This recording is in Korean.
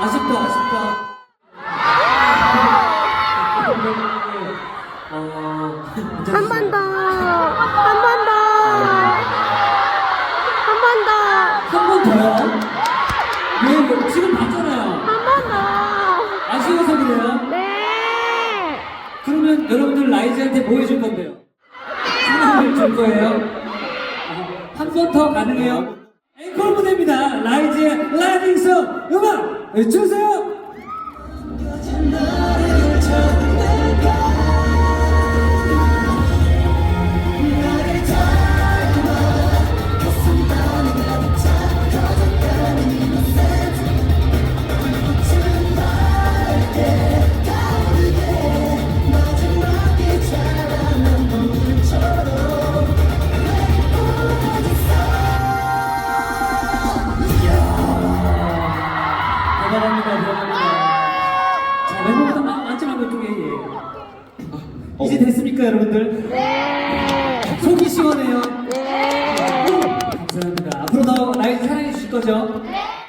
아쉽다, 아쉽다. 어, 한 번 더. 한 번 더. 한 번 더. 한 번 더요? 왜, 뭐, 지금 봤잖아요. 한 번 더. 아쉬워서 그래요? 네. 그러면 여러분들 라이즈한테 뭐 해줄 건데요? 상황을 줄 거예요? 한 번 더 가능해요? 앵콜 무대입니다. 라이즈의 라이딩송 음악 주세요! 이제 됐습니까, 여러분들? 네. 속이 시원해요. 네. 감사합니다. 앞으로 더 라이즈 사랑해 주실 거죠? 네.